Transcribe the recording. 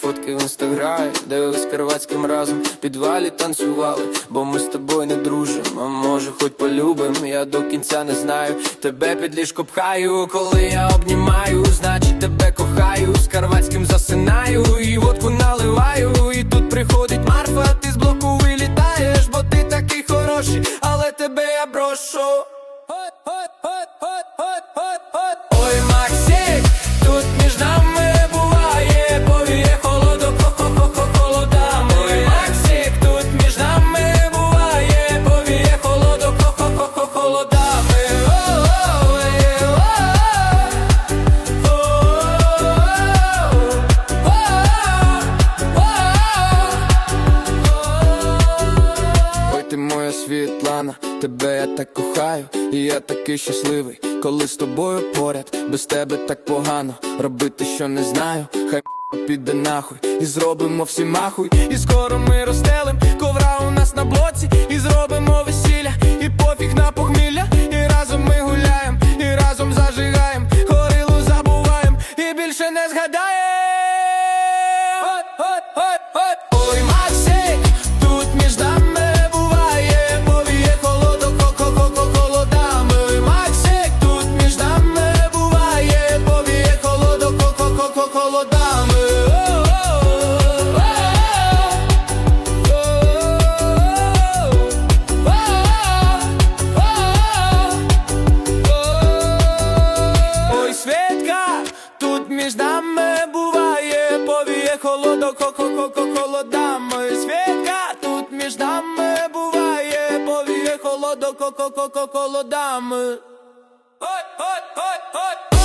фотки в інстаграмі, де з Карвацьким разом в підвалі танцювали, бо ми з тобою не дружимо, а може хоч полюбим, я до кінця не знаю. Тебе під ліжко пхаю, коли я обнімаю, значить тебе кохаю, з Карвацьким засинаю, і водку наливаю, і тут приходить Марфа, ти з блоку вилітаєш, бо ти такий хороший, але тебе я брошу. Ти моя Світлана, тебе я так кохаю, і я такий щасливий, коли з тобою поряд, без тебе так погано робити, що не знаю, хай піде нахуй, і зробимо всі махуй, і скоро ми розстелим ковра у нас на блоці, між нами буває, повіє холодок, хо-хо-хо-хо, холодами. Ой, хо-хо-хо-хо, холодами. Ой!